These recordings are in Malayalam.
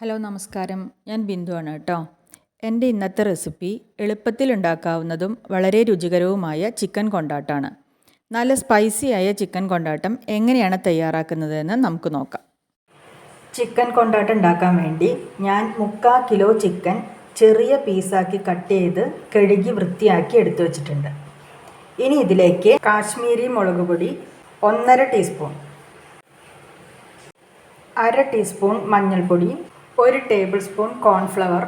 ഹലോ നമസ്കാരം. ഞാൻ ബിന്ദുവാണ് കേട്ടോ. എന്റെ ഇന്നത്തെ റെസിപ്പി എളുപ്പത്തിൽ ഉണ്ടാക്കാവുന്നതും വളരെ രുചികരവുമായ ചിക്കൻ കൊണ്ടാട്ടാണ്. നല്ല സ്പൈസിയായ ചിക്കൻ കൊണ്ടാട്ടം എങ്ങനെയാണ് തയ്യാറാക്കുന്നതെന്ന് നമുക്ക് നോക്കാം. ചിക്കൻ കൊണ്ടാട്ടം ഉണ്ടാക്കാൻ വേണ്ടി ഞാൻ മുക്കാ കിലോ ചിക്കൻ ചെറിയ പീസാക്കി കട്ട് ചെയ്ത് കഴുകി വൃത്തിയാക്കി എടുത്തു വച്ചിട്ടുണ്ട്. ഇനി ഇതിലേക്ക് കാശ്മീരി മുളക് പൊടി ഒന്നര ടീസ്പൂൺ അര ടീസ്പൂൺ മഞ്ഞൾപ്പൊടി ഒരു ടേബിൾ സ്പൂൺ കോൺഫ്ലവർ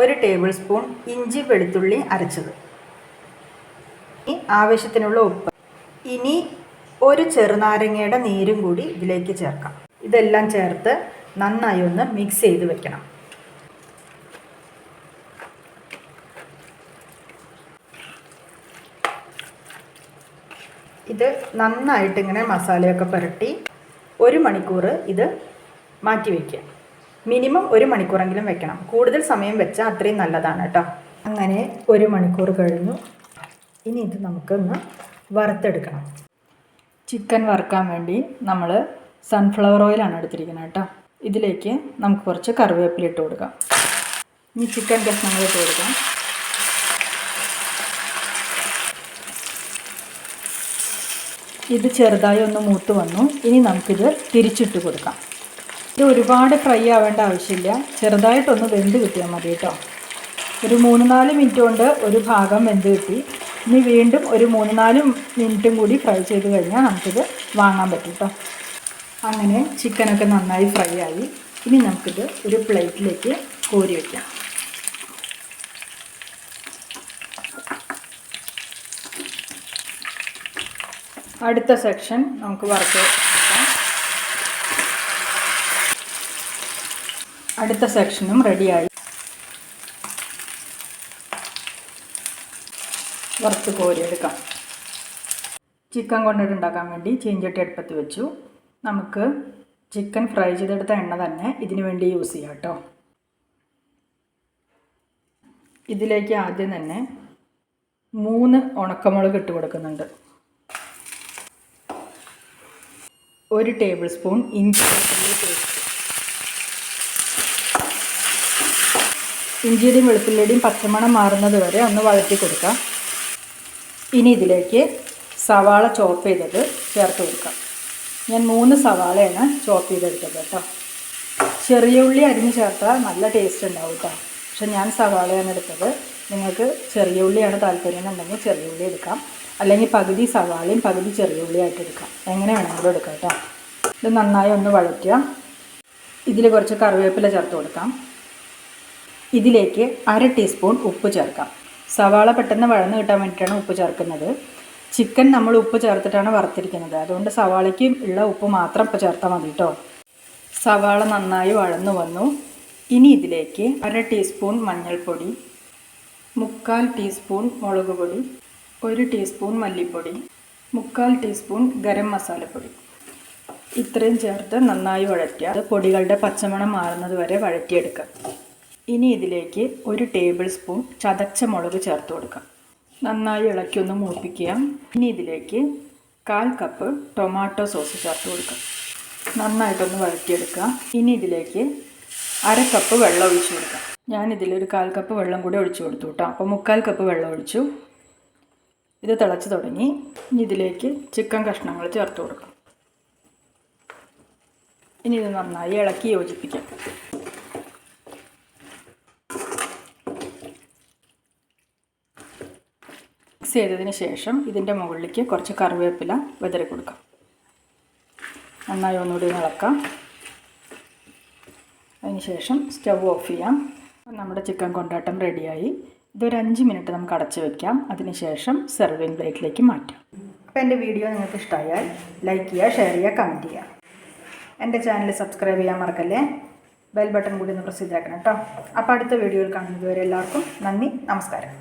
ഒരു ടേബിൾ സ്പൂൺ ഇഞ്ചി വെളുത്തുള്ളി അരച്ചത്. ഇനി ആവശ്യത്തിനുള്ള ഉപ്പ്. ഇനി ഒരു ചെറുനാരങ്ങയുടെ നീരും കൂടി ഇതിലേക്ക് ചേർക്കാം. ഇതെല്ലാം ചേർത്ത് നന്നായി ഒന്ന് മിക്സ് ചെയ്ത് വെക്കണം. ഇത് നന്നായിട്ട് ഇങ്ങനെ മസാലയൊക്കെ പുരട്ടി ഒരു മണിക്കൂർ ഇത് മാറ്റി വയ്ക്കുക മിനിമം ഒരു മണിക്കൂറെങ്കിലും വെക്കണം. കൂടുതൽ സമയം വെച്ചാൽ അത്രയും നല്ലതാണ് കേട്ടോ അങ്ങനെ ഒരു മണിക്കൂർ കഴിഞ്ഞു. ഇനി ഇത് നമുക്കൊന്ന് വറുത്തെടുക്കണം. ചിക്കൻ വറുക്കാൻ വേണ്ടി നമ്മൾ സൺഫ്ലവർ ഓയിലാണ് എടുത്തിരിക്കുന്നത് കേട്ടോ ഇതിലേക്ക് നമുക്ക് കുറച്ച് കറിവേപ്പില ഇട്ട് കൊടുക്കാം. ഇനി ചിക്കൻ കഷ്ണങ്ങൾ ഇട്ട് കൊടുക്കാം. ഇത് ചെറുതായി ഒന്ന് മൂത്ത് വന്നു. ഇനി നമുക്കിത് തിരിച്ചിട്ട് കൊടുക്കാം. ഒരുപാട് ഫ്രൈ ആവേണ്ട ആവശ്യമില്ല. ചെറുതായിട്ടൊന്ന് വെന്ത് കിട്ടിയാൽ മതി കേട്ടോ. ഒരു മൂന്ന് നാല് മിനിറ്റ് കൊണ്ട് ഒരു ഭാഗം വെന്ത് കിട്ടി. ഇനി വീണ്ടും ഒരു മൂന്ന് നാല് മിനിറ്റും കൂടി ഫ്രൈ ചെയ്ത് കഴിഞ്ഞാൽ നമുക്കിത് വാങ്ങാൻ പറ്റും കേട്ടോ. അങ്ങനെ ചിക്കനൊക്കെ നന്നായി ഫ്രൈ ആയി. ഇനി നമുക്കിത് ഒരു പ്ലേറ്റിലേക്ക് കോരി വയ്ക്കാം അടുത്ത സെക്ഷൻ നമുക്ക് വറുത്ത് അടുത്ത സെക്ഷനും റെഡിയായി. വറുത്ത് കോരിയെടുക്കാം. ചിക്കൻ കൊണ്ടിട്ടുണ്ടാക്കാൻ വേണ്ടി ചീഞ്ചട്ടി അടുപ്പത്ത് വെച്ചു. നമുക്ക് ചിക്കൻ ഫ്രൈ ചെയ്തെടുത്ത എണ്ണ തന്നെ ഇതിനു വേണ്ടി യൂസ് ചെയ്യാം കേട്ടോ. ഇതിലേക്ക് ആദ്യം തന്നെ മൂന്ന് ഉണക്കമുളക് ഇട്ട് കൊടുക്കുന്നുണ്ട്. ഒരു ടേബിൾ സ്പൂൺ ഇഞ്ചി. പേസ്റ്റ് ഇഞ്ചിയുടെയും വെളുത്തുള്ളിയുടെയും പച്ചമണം മാറുന്നത് വരെ ഒന്ന് വഴറ്റി കൊടുക്കാം. ഇനി ഇതിലേക്ക് സവാള ചോപ്പ് ചെയ്തത് ചേർത്ത് കൊടുക്കാം. ഞാൻ മൂന്ന് സവാളയാണ് ചോപ്പ് ചെയ്തെടുത്തത് കേട്ടോ. ചെറിയ ഉള്ളി അരിഞ്ഞ് ചേർത്താൽ നല്ല ടേസ്റ്റ് ഉണ്ടാവും കേട്ടോ. പക്ഷെ ഞാൻ സവാളയാണ് എടുത്തത്. നിങ്ങൾക്ക് ചെറിയ ഉള്ളിയാണ് താല്പര്യം എന്നുണ്ടെങ്കിൽ ചെറിയ ഉള്ളി എടുക്കാം. അല്ലെങ്കിൽ പകുതി സവാളയും പകുതി ചെറിയ ഉള്ളിയായിട്ട് എടുക്കാം. എങ്ങനെ വേണമെങ്കിലും എടുക്കാം കേട്ടോ. ഇത് നന്നായി ഒന്ന് വഴറ്റുക. ഇതിൽ കുറച്ച് കറിവേപ്പില ചേർത്ത് കൊടുക്കാം. ഇതിലേക്ക് അര ടീസ്പൂൺ ഉപ്പ് ചേർക്കാം. സവാള പെട്ടെന്ന് വഴന്ന് കിട്ടാൻ വേണ്ടിയിട്ടാണ് ഉപ്പ് ചേർക്കുന്നത്. ചിക്കൻ നമ്മൾ ഉപ്പ് ചേർത്തിട്ടാണ് വറുത്തിരിക്കുന്നത്. അതുകൊണ്ട് സവാളയ്ക്ക് ഉള്ള ഉപ്പ് മാത്രം ഇപ്പോൾ ചേർത്താൽ മതി കേട്ടോ സവാള നന്നായി വഴന്നു വന്നു. ഇനി ഇതിലേക്ക് അര ടീസ്പൂൺ മഞ്ഞൾപ്പൊടി മുക്കാൽ ടീസ്പൂൺ മുളക് പൊടി ഒരു ടീസ്പൂൺ മല്ലിപ്പൊടി മുക്കാൽ ടീസ്പൂൺ ഗരം മസാലപ്പൊടി. ഇത്രയും ചേർത്ത് നന്നായി വഴറ്റുക. അത് പൊടികളുടെ പച്ചമണം മാറുന്നത് വരെ വഴറ്റിയെടുക്കാം ഇനി ഇതിലേക്ക് ഒരു ടേബിൾ സ്പൂൺ ചതച്ച മുളക് ചേർത്ത് കൊടുക്കാം. നന്നായി ഇളക്കി ഒന്ന് മൂപ്പിക്കുക. ഇനി ഇതിലേക്ക് കാൽ കപ്പ് ടൊമാറ്റോ സോസ് ചേർത്ത് കൊടുക്കാം. നന്നായിട്ടൊന്ന് വഴറ്റിയെടുക്കുക. ഇനി ഇതിലേക്ക് അര കപ്പ് വെള്ളം ഒഴിച്ചു കൊടുക്കാം. ഞാൻ ഇതിലൊരു കാൽ കപ്പ് വെള്ളം കൂടി ഒഴിച്ചു കൊടുത്തു കേട്ടോ. അപ്പോൾ മുക്കാൽ കപ്പ് വെള്ളം ഒഴിച്ചു. ഇത് തിളച്ച് തുടങ്ങി. ഇനി ഇതിലേക്ക് ചിക്കൻ കഷ്ണങ്ങൾ ചേർത്ത് കൊടുക്കാം. ഇനി ഇത് നന്നായി ഇളക്കി യോജിപ്പിക്കാം. മിക്സ് ചെയ്തതിന് ശേഷം ഇതിന്റെ മുകളിലേക്ക് കുറച്ച് കറിവേപ്പില വിതറി കൊടുക്കാം. നന്നായി ഒന്നുകൂടി ഇളക്കാം. ശേഷം സ്റ്റവ് ഓഫ് ചെയ്യാം. നമ്മുടെ ചിക്കൻ കൊണ്ടാട്ടം റെഡിയായി. ഇതൊരു അഞ്ച് മിനിറ്റ് നമുക്ക് അടച്ച് വെക്കാം. അതിനുശേഷം സെർവിങ് പ്ലേറ്റിലേക്ക് മാറ്റാം. അപ്പോൾ എന്റെ വീഡിയോ നിങ്ങൾക്ക് ഇഷ്ടമായാൽ ലൈക്ക് ചെയ്യുക ഷെയർ ചെയ്യുക കമന്റ് ചെയ്യുക. എന്റെ ചാനൽ സബ്സ്ക്രൈബ് ചെയ്യാൻ മറക്കല്ലേ? ബെൽ ബട്ടൺ കൂടി ഒന്ന് പ്രസ് ചെയ്തേക്കണം കേട്ടോ. അപ്പോൾ അടുത്ത വീഡിയോയിൽ കാണുന്നതുവരെ എല്ലാവർക്കും നന്ദി നമസ്കാരം.